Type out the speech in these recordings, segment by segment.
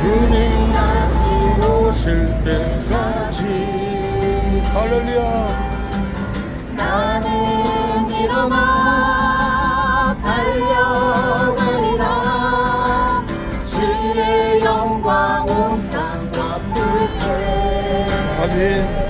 주님 다시 오실 때까지 할렐루야. 나는 일어나 달려가리라. 주의 영광 온 땅과 끝에. 아멘.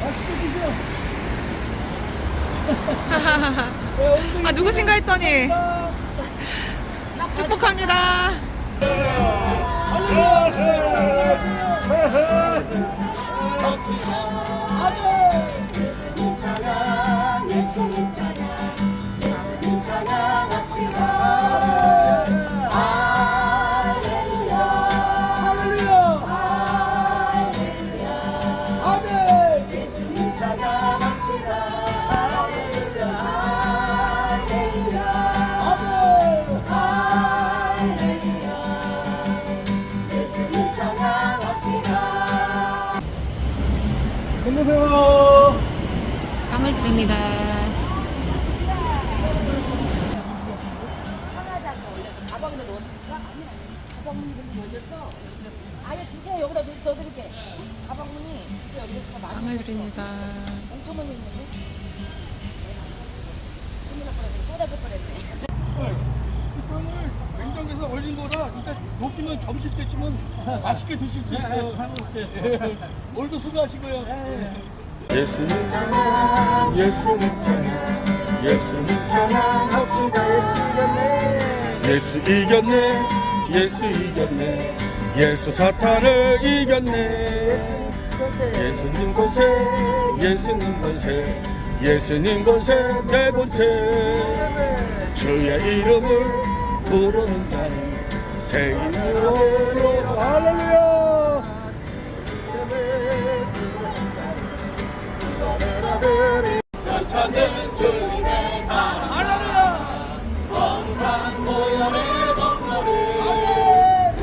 맛있게 드세요. 아 누구신가 했더니. 다 축복합니다. 힘내세요. 빵을 드립니다. 주세요. 주세요. 빵을 드립니다. 쏟아질 뻔했네. 냉장고에서 얼린 거라 진짜 녹이면 점심 때쯤은 맛있게 드실 수 있어요. 예. 오늘도 수고하시고요. 예수님 찬양, 예수님 찬양, 예수님 찬양합시다. 예수 이겼네, 예수 이겼네, 예수 사탄을 이겼네. 예수님 권세, 예수님 권세, 예수님 권세, 내 권세. 주의 이름을 부르는 자 생일로. 할렐루야! 천은 주님의 사랑. 할렐루야! 거룩한 모여의 동로를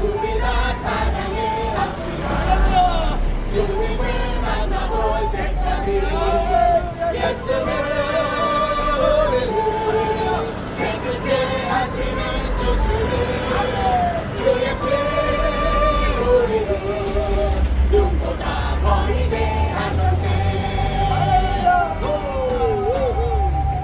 우리 다 찬양해 합시다 주님을 만나볼 때까지 예수